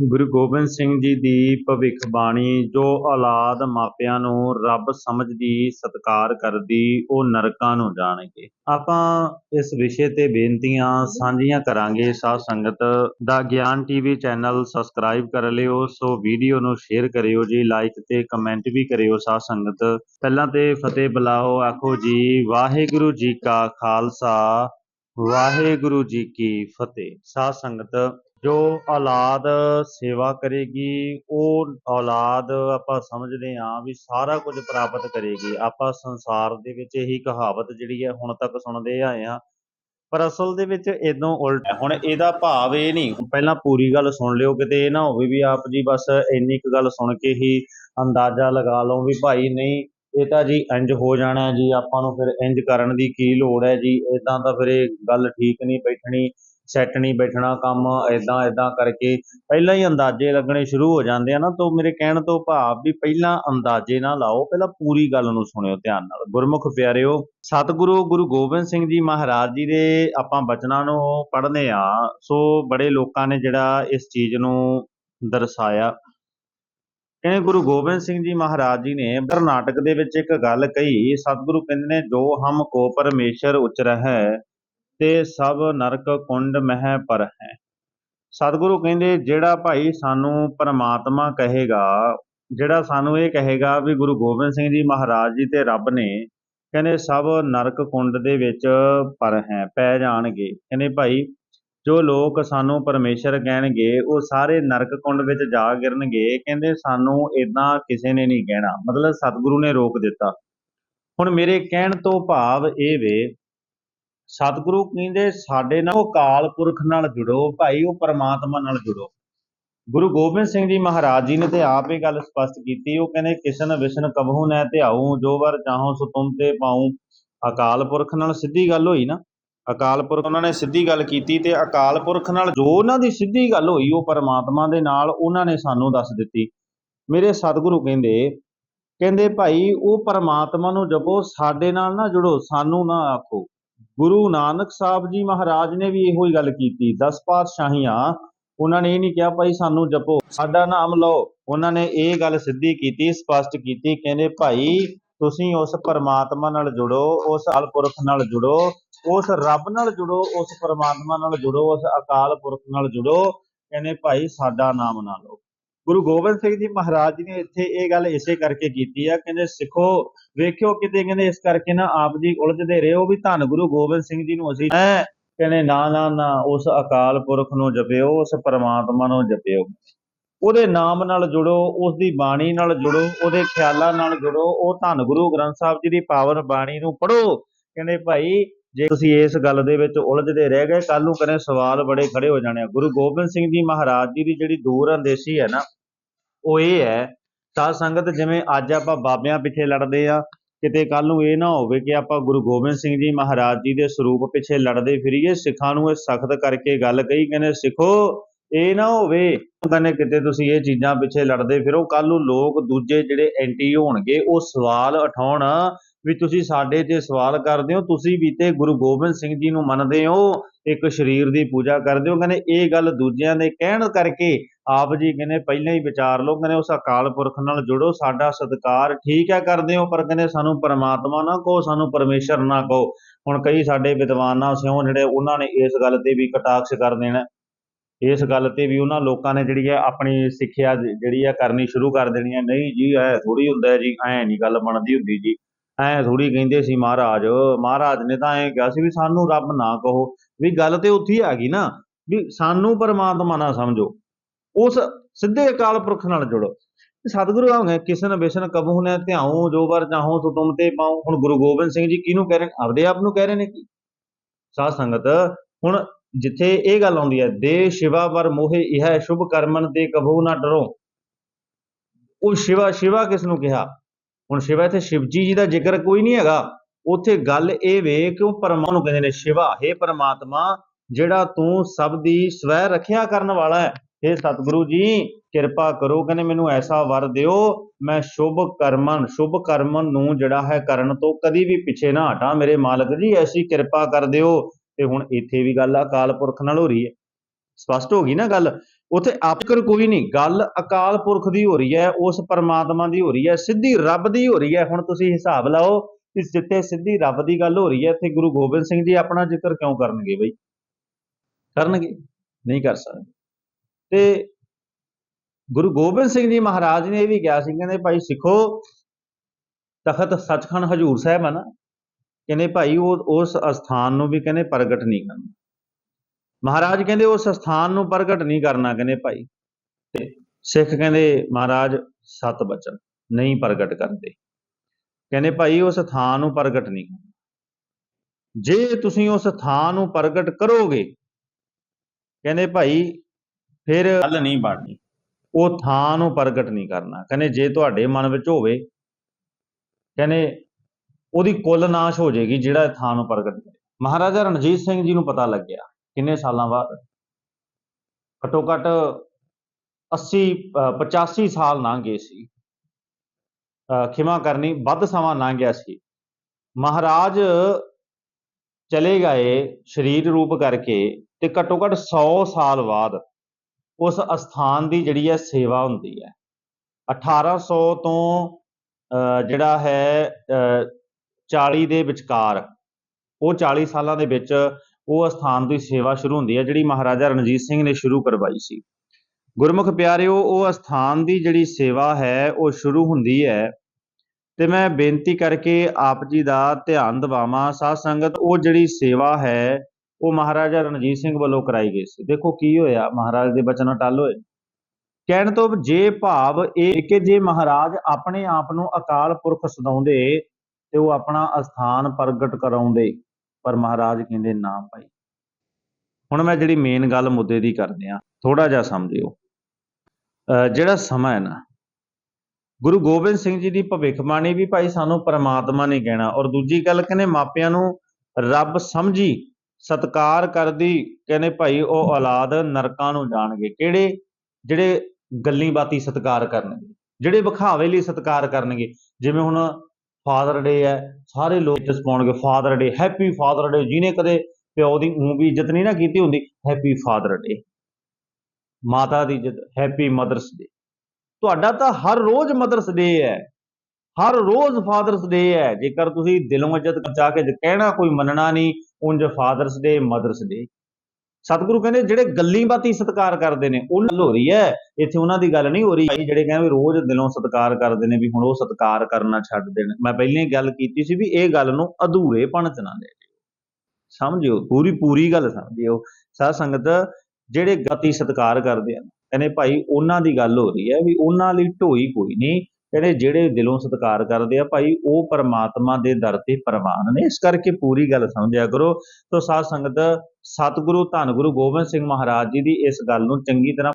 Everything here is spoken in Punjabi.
ਗੁਰੂ ਗੋਬਿੰਦ ਸਿੰਘ ਜੀ ਦੀ ਭਵਿੱਖਬਾਣੀ ਜੋ ਔਲਾਦ ਮਾਪਿਆਂ ਨੂੰ ਰੱਬ ਸਮਝਦੀ, ਸਤਿਕਾਰ ਕਰਦੀ, ਉਹ ਨਰਕਾਂ ਨੂੰ ਜਾਣਗੇ। ਆਪਾਂ ਇਸ ਵਿਸ਼ੇ ਤੇ ਬੇਨਤੀਆਂ ਸਾਂਝੀਆਂ ਕਰਾਂਗੇ। ਸਾਧ ਸੰਗਤ ਦਾ ਗਿਆਨ ਟੀਵੀ ਚੈਨਲ ਸਬਸਕ੍ਰਾਈਬ ਕਰ ਲਿਓ, ਸੋ ਵੀਡੀਓ ਨੂੰ ਸ਼ੇਅਰ ਕਰਿਓ ਜੀ, ਲਾਈਕ ਤੇ ਕਮੈਂਟ ਵੀ ਕਰਿਓ ਸਾਧ ਸੰਗਤ। ਪਹਿਲਾਂ ਤੇ ਫਤਿਹ ਬੁਲਾਓ, ਆਖੋ ਜੀ, ਵਾਹਿਗੁਰੂ ਜੀ ਕਾ ਖਾਲਸਾ, ਵਾਹਿਗੁਰੂ ਜੀ ਕੀ ਫਤਿਹ। ਸਾਧ ਸੰਗਤ ਜੋ ਔਲਾਦ ਸੇਵਾ ਕਰੇਗੀ, ਉਹ ਔਲਾਦ ਆਪਾਂ ਸਮਝਦੇ ਹਾਂ ਵੀ ਸਾਰਾ ਕੁਝ ਪ੍ਰਾਪਤ ਕਰੇਗੀ। ਆਪਾਂ ਸੰਸਾਰ ਦੇ ਵਿੱਚ ਇਹੀ ਕਹਾਵਤ ਜਿਹੜੀ ਹੈ ਹੁਣ ਤੱਕ ਸੁਣਦੇ ਆਏ ਹਾਂ। ਪਰ ਅਸਲ ਦੇ ਵਿੱਚ ਇਦੋਂ ਉਲਟ ਹੈ। ਹੁਣ ਇਹਦਾ ਭਾਵ ਇਹ ਨਹੀਂ ਪਹਿਲਾਂ ਪੂਰੀ ਗੱਲ ਸੁਣ ਲਿਓ, ਕਿਤੇ ਇਹ ਨਾ ਹੋਵੇ ਵੀ ਆਪ ਜੀ ਬਸ ਇੰਨੀ ਕੁ ਗੱਲ ਸੁਣ ਕੇ ਹੀ ਅੰਦਾਜ਼ਾ ਲਗਾ ਲਓ ਵੀ ਭਾਈ ਨਹੀਂ, ਇਹ ਤਾਂ ਜੀ ਇੰਜ ਹੋ ਜਾਣਾ ਜੀ, ਆਪਾਂ ਨੂੰ ਫਿਰ ਇੰਜ ਕਰਨ ਦੀ ਕੀ ਲੋੜ ਹੈ ਜੀ ਇਦਾਂ ਤਾਂ ਫਿਰ ਇਹ ਗੱਲ ਠੀਕ ਨਹੀਂ ਬੈਠਣੀ। ਸੈੱਟ ਨਹੀਂ ਬੈਠਣਾ, ਕੰਮ ਇਦਾਂ ਇਦਾਂ ਕਰਕੇ ਪਹਿਲਾਂ ਹੀ ਅੰਦਾਜ਼ੇ ਲੱਗਣੇ ਸ਼ੁਰੂ ਹੋ ਜਾਂਦੇ ਆ ਨਾ, ਤੋਂ ਮੇਰੇ ਕਹਿਣ ਤੋਂ ਭਾਵ ਵੀ ਪਹਿਲਾਂ ਅੰਦਾਜ਼ੇ ਨਾ ਲਾਓ, ਪਹਿਲਾਂ ਪੂਰੀ ਗੱਲ ਨੂੰ ਸੁਣਿਓ ਧਿਆਨ ਨਾਲ। ਗੁਰਮੁਖ ਪਿਆਰਿਓ, ਸਤਿਗੁਰੂ ਗੁਰੂ ਗੋਬਿੰਦ ਸਿੰਘ ਜੀ ਮਹਾਰਾਜ ਜੀ ਦੇ ਆਪਾਂ ਬਚਨਾਂ ਨੂੰ ਪੜ੍ਹਨੇ ਆ, ਸੋ ਬੜੇ ਲੋਕਾਂ ਨੇ ਜਿਹੜਾ ਇਸ ਚੀਜ਼ ਨੂੰ ਦਰਸਾਇਆ। ਕਹਿੰਦੇ ਗੁਰੂ ਗੋਬਿੰਦ ਸਿੰਘ ਜੀ ਮਹਾਰਾਜ ਜੀ ਨੇ ਕਰਨਾਟਕ ਦੇ ਵਿੱਚ ਇੱਕ ਗੱਲ ਕਹੀ, ਸਤਿਗੁਰੂ ਕਹਿੰਦੇ ਨੇ, ਜੋ ਹਮ ਕੋ ਪਰਮੇਸ਼ਰ ਉਚਰ ਹੈ ਤੇ ਸਭ ਨਰਕ ਕੁੰਡ ਮਹਿ ਪਰ ਹੈ। ਸਤਿਗੁਰੂ ਕਹਿੰਦੇ, ਜਿਹੜਾ ਭਾਈ ਸਾਨੂੰ ਪਰਮਾਤਮਾ ਕਹੇਗਾ, ਜਿਹੜਾ ਸਾਨੂੰ ਇਹ ਕਹੇਗਾ ਵੀ ਗੁਰੂ ਗੋਬਿੰਦ ਸਿੰਘ ਜੀ ਮਹਾਰਾਜ ਜੀ ਤੇ ਰੱਬ ਨੇ, ਕਹਿੰਦੇ ਸਭ ਨਰਕ ਕੁੰਡ ਦੇ ਵਿੱਚ ਪਰ ਹੈ, ਪੈ ਜਾਣਗੇ। ਕਹਿੰਦੇ, ਭਾਈ, ਜੋ ਲੋਕ ਸਾਨੂੰ ਪਰਮੇਸ਼ਰ ਕਹਿਣਗੇ, ਉਹ ਸਾਰੇ ਨਰਕ ਕੁੰਡ ਵਿੱਚ ਜਾ ਗਿਰਨਗੇ। ਕਹਿੰਦੇ, ਸਾਨੂੰ ਇਦਾਂ ਕਿਸੇ ਨੇ ਨਹੀਂ ਕਹਿਣਾ। ਮਤਲਬ ਸਤਿਗੁਰੂ ਨੇ ਰੋਕ ਦਿੱਤਾ। ਹੁਣ ਮੇਰੇ ਕਹਿਣ ਤੋਂ ਭਾਵ ਇਹ ਵੇ ਸਤਿਗੁਰੂ ਕਹਿੰਦੇ, ਸਾਡੇ ਨਾਲ ਉਹ ਅਕਾਲ ਪੁਰਖ ਨਾਲ ਜੁੜੋ, ਭਾਈ ਉਹ ਪਰਮਾਤਮਾ ਨਾਲ ਜੁੜੋ। ਗੁਰੂ ਗੋਬਿੰਦ ਸਿੰਘ ਜੀ ਮਹਾਰਾਜ ਜੀ ਨੇ ਤੇ ਆਪ ਇਹ ਗੱਲ ਸਪਸ਼ਟ ਕੀਤੀ, ਉਹ ਕਹਿੰਦੇ, ਕਿਸ਼ਨ ਵਿਸ਼ਨ ਕਬਹੂ ਨੈ ਧਿਆਉ ਜੋ ਵਰ ਚਾਹੋ ਸੋ ਤੁਮ ਤੇ ਪਾਉ ਅਕਾਲ ਪੁਰਖ ਨਾਲ ਸਿੱਧੀ ਗੱਲ ਹੋਈ ਨਾ? ਅਕਾਲ ਪੁਰਖ ਉਹਨਾਂ ਨੇ ਸਿੱਧੀ ਗੱਲ ਕੀਤੀ ਤੇ ਅਕਾਲ ਪੁਰਖ ਨਾਲ ਜੋ ਉਹਨਾਂ ਦੀ ਸਿੱਧੀ ਗੱਲ ਹੋਈ, ਉਹ ਪਰਮਾਤਮਾ ਦੇ ਨਾਲ ਉਹਨਾਂ ਨੇ ਸਾਨੂੰ ਦੱਸ ਦਿੱਤੀ। ਮੇਰੇ ਸਤਿਗੁਰੂ ਕਹਿੰਦੇ ਕਹਿੰਦੇ ਭਾਈ, ਉਹ ਪਰਮਾਤਮਾ ਨੂੰ ਜਪੋ, ਸਾਡੇ ਨਾਲ ਨਾ ਜੁੜੋ, ਸਾਨੂੰ ਨਾ ਆਖੋ। ਗੁਰੂ ਨਾਨਕ ਸਾਹਿਬ ਜੀ ਮਹਾਰਾਜ ਨੇ ਵੀ ਇਹੋ ਹੀ ਗੱਲ ਕੀਤੀ, ਦਸ ਪਾਤਸ਼ਾਹੀਆਂ, ਉਹਨਾਂ ਨੇ ਇਹ ਨਹੀਂ ਕਿਹਾ ਭਾਈ ਸਾਨੂੰ ਜਪੋ, ਸਾਡਾ ਨਾਮ ਲਓ। ਉਹਨਾਂ ਨੇ ਇਹ ਗੱਲ ਸਿੱਧੀ ਕੀਤੀ, ਸਪਸ਼ਟ ਕੀਤੀ, ਕਹਿੰਦੇ ਭਾਈ ਤੁਸੀਂ ਉਸ ਪਰਮਾਤਮਾ ਨਾਲ ਜੁੜੋ, ਉਸ ਅਲਪੁਰਖ ਨਾਲ ਜੁੜੋ, ਉਸ ਰੱਬ ਨਾਲ ਜੁੜੋ, ਉਸ ਪਰਮਾਤਮਾ ਨਾਲ ਜੁੜੋ, ਉਸ ਅਕਾਲ ਪੁਰਖ ਨਾਲ ਜੁੜੋ। ਕਹਿੰਦੇ ਭਾਈ ਸਾਡਾ ਨਾਮ ਨਾ ਲਓ। ਗੁਰੂ ਗੋਬਿੰਦ ਸਿੰਘ ਜੀ ਮਹਾਰਾਜ ਜੀ ਨੇ ਇੱਥੇ ਇਹ ਗੱਲ ਇਸੇ ਕਰਕੇ ਕੀਤੀ ਆ, ਕਹਿੰਦੇ ਸਿੱਖੋ, ਵੇਖਿਓ ਕਿਤੇ ਕਹਿੰਦੇ ਇਸ ਕਰਕੇ ਨਾ ਆਪ ਜੀ ਉਲਝਦੇ ਰਹੇ ਰਹੋ ਵੀ ਧੰਨ ਗੁਰੂ ਗੋਬਿੰਦ ਸਿੰਘ ਜੀ ਨੂੰ ਅਸੀਂ ਕਹਿੰਦੇ ਨਾ ਨਾ ਨਾ, ਉਸ ਅਕਾਲ ਪੁਰਖ ਨੂੰ ਜਪਿਓ, ਉਸ ਪਰਮਾਤਮਾ ਨੂੰ ਜਪਿਓ। ਉਹਦੇ ਨਾਮ ਨਾਲ ਜੁੜੋ ਉਸ ਦੀ ਬਾਣੀ ਨਾਲ ਜੁੜੋ, ਉਹਦੇ ਖਿਆਲਾਂ ਨਾਲ ਜੁੜੋ, ਉਹ ਧੰਨ ਗੁਰੂ ਗ੍ਰੰਥ ਸਾਹਿਬ ਜੀ ਦੀ ਪਾਵਨ ਬਾਣੀ ਨੂੰ ਪੜੋ ਕਹਿੰਦੇ ਭਾਈ, ਜੇ ਤੁਸੀਂ ਇਸ ਗੱਲ ਦੇ ਵਿੱਚ ਉਲਝਦੇ ਰਹਿ ਗਏ ਕੱਲ ਨੂੰ ਕਰੇ ਸਵਾਲ ਬੜੇ ਖੜੇ ਹੋ ਜਾਣੇ ਆ। ਗੁਰੂ ਗੋਬਿੰਦ ਸਿੰਘ ਜੀ ਮਹਾਰਾਜ ਜੀ ਦੀ ਜਿਹੜੀ ਦੂਰ ਅੰਦੇਸ਼ੀ ਹੈ ਨਾ ਉਹ ਇਹ ਹੈ, ਸਾਧ ਸੰਗਤ ਜਿਵੇਂ ਅੱਜ ਆਪਾਂ ਬਾਬਿਆਂ ਪਿੱਛੇ ਲੜਦੇ ਆ, ਕਿਤੇ ਕੱਲ ਨੂੰ ਇਹ ਨਾ ਹੋਵੇ ਕਿ ਆਪਾਂ ਗੁਰੂ ਗੋਬਿੰਦ ਸਿੰਘ ਜੀ ਮਹਾਰਾਜ ਜੀ ਦੇ ਸਰੂਪ ਪਿੱਛੇ ਲੜਦੇ ਫਿਰੀਏ, ਸਿੱਖਾਂ ਨੂੰ ਇਹ ਸਖਤ ਕਰਕੇ ਗੱਲ ਕਹੀ, ਕਹਿੰਦੇ ਸਿੱਖੋ, ਇਹ ਨਾ ਹੋਵੇ, ਕਹਿੰਦੇ ਕਿਤੇ ਤੁਸੀਂ ਇਹ ਚੀਜ਼ਾਂ ਪਿੱਛੇ ਲੜਦੇ ਫਿਰੋ ਕੱਲ ਨੂੰ ਲੋਕ ਦੂਜੇ ਜਿਹੜੇ ਐਂਟੀ ਹੋਣਗੇ, ਉਹ ਸਵਾਲ ਉਠਾਉਣ ਵੀ ਤੁਸੀਂ ਸਾਡੇ ਤੇ ਸਵਾਲ ਕਰਦੇ ਹੋ, ਤੁਸੀਂ ਵੀ ਤੇ ਗੁਰੂ ਗੋਬਿੰਦ ਸਿੰਘ ਜੀ ਨੂੰ ਮੰਨਦੇ ਹੋ, ਇੱਕ ਸਰੀਰ ਦੀ ਪੂਜਾ ਕਰਦੇ ਹੋ, ਕਹਿੰਦੇ ਇਹ ਗੱਲ ਦੂਜਿਆਂ ਦੇ ਕਹਿਣ ਕਰਕੇ ਆਪ ਜੀ ਕਹਿੰਦੇ ਪਹਿਲਾਂ ਹੀ ਵਿਚਾਰ ਲਓ, ਕਹਿੰਦੇ ਉਸ ਅਕਾਲ ਪੁਰਖ ਨਾਲ ਜੁੜੋ, ਸਾਡਾ ਸਤਿਕਾਰ ਠੀਕ ਹੈ ਕਰਦੇ ਹੋ, ਪਰ ਕਹਿੰਦੇ ਸਾਨੂੰ ਪਰਮਾਤਮਾ ਨਾ ਕਹੋ, ਸਾਨੂੰ ਪਰਮੇਸ਼ਰ ਨਾ ਕਹੋ। ਹੁਣ ਕਈ ਸਾਡੇ ਵਿਦਵਾਨਾਂ ਸਿਓ ਜਿਹੜੇ ਉਹਨਾਂ ਨੇ ਇਸ ਗੱਲ ਤੇ ਵੀ ਕਟਾਕਸ਼ ਕਰ ਦੇਣਾ। ਇਸ ਗੱਲ ਤੇ ਵੀ ਉਹਨਾਂ ਲੋਕਾਂ ਨੇ ਜਿਹੜੀ ਹੈ ਆਪਣੀ ਸਿੱਖਿਆ ਜਿਹੜੀ ਹੈ ਕਰਨੀ ਸ਼ੁਰੂ ਕਰ ਦੇਣੀ ਹੈ। ਨਹੀਂ ਜੀ ਐ ਥੋੜੀ ਹੁੰਦਾ ਜੀ, ਐ ਨਹੀਂ ਗੱਲ ਬਣਦੀ ਹੁੰਦੀ ਜੀ। ਐ ਥੋੜੀ ਕਹਿੰਦੇ ਸੀ ਮਹਾਰਾਜ ਮਹਾਰਾਜ ਨੇ ਤਾਂ ਐ ਕਿਹਾ ਸੀ ਵੀ ਸਾਨੂੰ ਰੱਬ ਨਾ ਕਹੋ, ਵੀ ਗੱਲ ਤੇ ਉੱਥੇ ਆ ਗਈ ਨਾ, ਵੀ ਸਾਨੂੰ ਪਰਮਾਤਮਾ ਨਾ ਸਮਝੋ, ਉਸ ਸਿੱਧੇ ਅਕਾਲ ਪੁਰਖ ਨਾਲ ਜੁੜੋ। ਸਤਿਗੁਰੂ ਆਉਂਗੇ ਕਿਸਨ ਬਿਸ਼ਨ ਕਬਹੂ ਨੇ ਧਿਆਉ, ਜੋ ਵਰ ਚਾਹੋ ਸੋ ਤੁਮ ਤੇ ਪਾਉ। ਹੁਣ ਗੁਰੂ ਗੋਬਿੰਦ ਸਿੰਘ ਜੀ ਕਿਹਨੂੰ ਕਹਿ ਰਹੇ ਨੇ? ਆਪਦੇ ਆਪ ਨੂੰ ਕਹਿ ਰਹੇ ਨੇ ਕੀ? ਸਾਧ ਸੰਗਤ, ਹੁਣ ਜਿੱਥੇ ਇਹ ਗੱਲ ਆਉਂਦੀ ਹੈ, ਦੇ ਸ਼ਿਵਾ ਪਰ ਮੋਹਿ ਇਹ ਸ਼ੁਭ ਕਰਮਨ ਤੇ ਕਬੂ ਨਾ ਡਰੋ। ਉਹ ਸ਼ਿਵਾ ਸ਼ਿਵਾ ਕਿਸ ਨੂੰ ਕਿਹਾ? ਹੁਣ ਸ਼ਿਵਾ ਇੱਥੇ ਸ਼ਿਵਜੀ ਜੀ ਦਾ ਜ਼ਿਕਰ ਕੋਈ ਨਹੀਂ ਹੈਗਾ। ਉੱਥੇ ਗੱਲ ਇਹ ਵੇ ਕਿ ਉਹ ਪਰਮਾਤਮਾ ਨੂੰ ਕਹਿੰਦੇ ਨੇ, ਸ਼ਿਵਾ, ਹੈ ਪਰਮਾਤਮਾ, ਜਿਹੜਾ ਤੂੰ ਸਭ ਦੀ ਸਵੈ ਰੱਖਿਆ ਕਰਨ ਵਾਲਾ ਹੈ हे ਸਤਿਗੁਰੂ ਜੀ, ਕਿਰਪਾ ਕਰੋ, ਕਹਿੰਦੇ ਮੈਨੂੰ ਐਸਾ ਵਰ ਦਿਓ, ਮੈਂ ਸ਼ੁਭ ਕਰਮਨ ਸ਼ੁਭ ਕਰਮਨ ਨੂੰ ਜਿਹੜਾ ਹੈ ਕਰਨ ਤੋਂ ਕਦੀ ਵੀ ਪਿੱਛੇ ਨਾ ਹਟਾਂ, ਮੇਰੇ ਮਾਲਕ ਜੀ, ਐਸੀ ਕਿਰਪਾ ਕਰ ਦਿਓ। ਤੇ ਹੁਣ ਇੱਥੇ ਵੀ ਗੱਲ ਅਕਾਲ ਪੁਰਖ ਨਾਲ ਹੋ ਰਹੀ ਹੈ। ਸਪਸ਼ਟ ਹੋ ਗਈ ਨਾ ਗੱਲ? ਉੱਥੇ ਆਪਕਰ ਕੋਈ ਨਹੀਂ। ਗੱਲ ਅਕਾਲ ਪੁਰਖ ਦੀ ਹੋ ਰਹੀ ਹੈ, ਉਸ ਪਰਮਾਤਮਾ ਦੀ ਹੋ ਰਹੀ ਹੈ, ਸਿੱਧੀ ਰੱਬ ਦੀ ਹੋ ਰਹੀ ਹੈ। ਹੁਣ ਤੁਸੀਂ ਹਿਸਾਬ ਲਾਓ ਕਿ ਜਿੱਥੇ ਸਿੱਧੀ ਰੱਬ ਦੀ ਗੱਲ ਹੋ ਰਹੀ ਹੈ, ਇੱਥੇ ਗੁਰੂ ਗੋਬਿੰਦ ਸਿੰਘ ਜੀ ਆਪਣਾ ਜ਼ਿਕਰ ਕਿਉਂ ਕਰਨਗੇ ਬਈ? ਕਰਨਗੇ? ਨਹੀਂ ਕਰ ਸਕਦੇ। ਤੇ ਗੁਰੂ ਗੋਬਿੰਦ ਸਿੰਘ ਜੀ ਮਹਾਰਾਜ ਨੇ ਇਹ ਵੀ ਕਿਹਾ ਸੀ, ਕਹਿੰਦੇ ਭਾਈ ਸਿੱਖੋ, ਤਖਤ ਸੱਚਖੰਡ ਹਜੂਰ ਸਾਹਿਬ ਹੈ ਨਾ? ਕਹਿੰਦੇ ਭਾਈ ਉਹ, ਉਸ ਅਸਥਾਨ ਨੂੰ ਵੀ ਕਹਿੰਦੇ ਪ੍ਰਗਟ ਨਹੀਂ ਕਰਨਾ ਮਹਾਰਾਜ ਕਹਿੰਦੇ ਉਸ ਸਥਾਨ ਨੂੰ ਪ੍ਰਗਟ ਨਹੀਂ ਕਰਨਾ ਕਹਿੰਦੇ ਭਾਈ। ਤੇ ਸਿੱਖ ਕਹਿੰਦੇ ਮਹਾਰਾਜ ਸਤ ਬਚਨ ਨਹੀਂ ਪ੍ਰਗਟ ਕਰਦੇ। ਕਹਿੰਦੇ ਭਾਈ ਉਸ ਥਾਂ ਨੂੰ ਪ੍ਰਗਟ ਨਹੀਂ ਕਰਨਾ। ਜੇ ਤੁਸੀਂ ਉਸ ਥਾਂ ਨੂੰ ਪ੍ਰਗਟ ਕਰੋਗੇ ਕਹਿੰਦੇ ਭਾਈ ਫਿਰ ਗੱਲ ਨਹੀਂ ਬਣਨੀ। ਉਹ ਥਾਂ ਨੂੰ ਪ੍ਰਗਟ ਨਹੀਂ ਕਰਨਾ। ਕਹਿੰਦੇ ਜੇ ਤੁਹਾਡੇ ਮਨ ਵਿੱਚ ਹੋਵੇ ਕਹਿੰਦੇ ਉਹਦੀ ਕੁੱਲ ਨਾਸ਼ ਹੋ ਜਾਏਗੀ ਜਿਹੜਾ ਥਾਂ ਨੂੰ ਪ੍ਰਗਟ ਕਰੇ। ਮਹਾਰਾਜਾ ਰਣਜੀਤ ਸਿੰਘ ਜੀ ਨੂੰ ਪਤਾ ਲੱਗਿਆ। ਕਿੰਨੇ ਸਾਲਾਂ ਬਾਅਦ? ਘੱਟੋ ਘੱਟ 80 ਅ, 85 ਸਾਲ ਲੰਘ ਗਏ ਸੀ। ਖਿਮਾ ਕਰਨੀ ਵੱਧ ਸਮਾਂ ਲੰਘ ਗਿਆ ਸੀ। ਮਹਾਰਾਜ ਚਲੇ ਗਏ ਸਰੀਰ ਰੂਪ ਕਰਕੇ ਤੇ ਘੱਟੋ ਘੱਟ 100 ਸਾਲ ਬਾਅਦ ਉਸ ਅਸਥਾਨ ਦੀ ਜਿਹੜੀ ਹੈ ਸੇਵਾ ਹੁੰਦੀ ਹੈ। 1800 ਤੋਂ ਅ, ਜਿਹੜਾ ਹੈ ਅ, 40 ਦੇ ਵਿਚਕਾਰ ਉਹ 40 ਸਾਲਾਂ ਦੇ ਵਿੱਚ ਉਹ ਅਸਥਾਨ ਦੀ ਸੇਵਾ ਸ਼ੁਰੂ ਹੁੰਦੀ ਹੈ, ਜਿਹੜੀ ਮਹਾਰਾਜਾ ਰਣਜੀਤ ਸਿੰਘ ਨੇ ਸ਼ੁਰੂ ਕਰਵਾਈ ਸੀ। ਗੁਰਮੁਖ ਪਿਆਰਿਓ, ਉਹ ਅਸਥਾਨ ਦੀ ਜਿਹੜੀ ਸੇਵਾ ਹੈ, ਉਹ ਸ਼ੁਰੂ ਹੁੰਦੀ ਹੈ। ਤੇ ਮੈਂ ਬੇਨਤੀ ਕਰਕੇ ਆਪ ਜੀ ਦਾ ਧਿਆਨ ਦਿਵਾਵਾਂ, ਸਾਧ ਸੰਗਤ, ਉਹ ਜਿਹੜੀ ਸੇਵਾ ਹੈ, ਉਹ ਮਹਾਰਾਜਾ ਰਣਜੀਤ ਸਿੰਘ ਵੱਲੋਂ ਕਰਾਈ ਗਈ ਸੀ। ਦੇਖੋ ਕੀ ਹੋਇਆ, ਮਹਾਰਾਜ ਦੇ ਬਚਨ ਟੱਲ ਹੋਏ। ਕਹਿਣ ਤੋਂ ਜੇ ਭਾਵ ਇਹ ਕਿ ਜੇ ਮਹਾਰਾਜ ਆਪਣੇ ਆਪ ਨੂੰ ਅਕਾਲ ਪੁਰਖ ਸਦਾਉਂਦੇ, ਤੇ ਉਹ ਆਪਣਾ ਅਸਥਾਨ ਪ੍ਰਗਟ ਕਰਾਉਂਦੇ। ਪਰ ਮਹਾਰਾਜ ਕਹਿੰਦੇ, ਨਾ ਭਾਈ। ਹੁਣ ਮੈਂ ਜਿਹੜੀ ਮੇਨ ਗੱਲ ਮੁੱਦੇ ਦੀ ਕਰਦੇ ਆ ਥੋੜਾ ਜਿਹਾ ਸਮਝਿਓ। ਜਿਹੜਾ ਸਮਾਂ ਹੈ ਨਾ, ਗੁਰੂ ਗੋਬਿੰਦ ਸਿੰਘ ਜੀ ਦੀ ਭਵਿੱਖਬਾਣੀ ਵੀ ਭਾਈ ਸਾਨੂੰ ਪਰਮਾਤਮਾ ਨੇ ਕਹਿਣਾ ਔਰ ਦੂਜੀ ਗੱਲ ਕਹਿੰਦੇ ਮਾਪਿਆਂ ਨੂੰ ਰੱਬ ਸਮਝੀ, ਸਤਕਾਰ ਕਰਦੀ, ਕਹਿੰਦੇ ਭਾਈ ਉਹ ਔਲਾਦ ਨਰਕਾਂ ਨੂੰ ਜਾਣਗੇ। ਕਿਹੜੇ? ਜਿਹੜੇ ਗੱਲੀ ਬਾਤੀ ਸਤਕਾਰ ਕਰਨਗੇ, ਜਿਹੜੇ ਵਿਖਾਵੇ ਲਈ ਸਤਕਾਰ ਕਰਨਗੇ। ਜਿਵੇਂ ਹੁਣ ਫਾਦਰ ਡੇ ਹੈ। ਸਾਰੇ ਲੋਕ ਸਟੇਟਸ ਪਾਉਣਗੇ। Father day happy father day ਜਿਹਨੇ ਕਦੇ ਪਿਓ ਦੀ ਊਂ ਵੀ ਇੱਜ਼ਤ ਨਹੀਂ ਨਾ ਕੀਤੀ ਹੁੰਦੀ ਹੈਪੀ ਫਾਦਰ ਡੇ ਮਾਤਾ ਦੀ ਇੱਜ਼ਤ ਹੈਪੀ ਮਦਰਸ ਡੇ ਤੁਹਾਡਾ ਤਾਂ ਹਰ ਰੋਜ਼ ਮਦਰਸ ਡੇ ਹੈ। ਹਰ ਰੋਜ਼ ਫਾਦਰਸ ਡੇ ਹੈ। ਜੇਕਰ ਤੁਸੀਂ ਦਿਲੋਂ ਇੱਜ਼ਤ ਚਾਹ ਕੇ ਕਹਿਣਾ ਕੋਈ ਮੰਨਣਾ ਨਹੀਂ, ਉਂਝ ਫਾਦਰਸ ਡੇ ਮਦਰਸ ਡੇ ਸਤਿਗੁਰੂ ਕਹਿੰਦੇ, ਜਿਹੜੇ ਗੱਲੀ ਬਾਤੀ ਸਤਿਕਾਰ ਕਰਦੇ ਨੇ, ਉਹ ਗੱਲ ਹੈ। ਇੱਥੇ ਉਹਨਾਂ ਦੀ ਗੱਲ ਨਹੀਂ ਹੋ ਰਹੀ ਜਿਹੜੇ ਕਹਿੰਦੇ ਰੋਜ਼ ਦਿਲੋਂ ਸਤਿਕਾਰ ਕਰਦੇ ਨੇ ਵੀ ਹੁਣ ਉਹ ਸਤਿਕਾਰ ਕਰਨਾ ਛੱਡ ਦੇਣ। ਮੈਂ ਪਹਿਲਾਂ ਹੀ ਗੱਲ ਕੀਤੀ ਸੀ ਵੀ ਇਹ ਗੱਲ ਨੂੰ ਅਧੂਰੇਪਣ ਚ ਨਾ ਲੈ ਸਮਝਿਓ, ਪੂਰੀ ਪੂਰੀ ਗੱਲ ਸਮਝਿਓ। ਸਾਧ ਸੰਗਤ, ਜਿਹੜੇ ਗਤੀ ਸਤਿਕਾਰ ਕਰਦੇ ਆ, ਕਹਿੰਦੇ ਭਾਈ, ਉਹਨਾਂ ਦੀ ਗੱਲ ਹੋ ਰਹੀ ਹੈ ਵੀ ਉਹਨਾਂ ਲਈ ਢੋਈ ਕੋਈ ਨਹੀਂ। ਕਹਿੰਦੇ ਜਿਹੜੇ ਦਿਲੋਂ ਸਤਿਕਾਰ ਕਰਦੇ ਆ ਭਾਈ, ਉਹ ਪਰਮਾਤਮਾ ਦੇ ਦਰ ਤੇ ਪ੍ਰਵਾਨ ਨੇ। ਇਸ ਕਰਕੇ ਪੂਰੀ ਗੱਲ ਸਮਝਿਆ ਕਰੋ। ਤੋ ਸਾਧ ਸੰਗਤ, ਸਤਿਗੁਰੂ, ਧੰਨ ਗੁਰੂ ਗੋਬਿੰਦ ਸਿੰਘ ਮਹਾਰਾਜ ਜੀ ਦੀ ਇਸ ਗੱਲ ਨੂੰ ਚੰਗੀ ਤਰ੍ਹਾਂ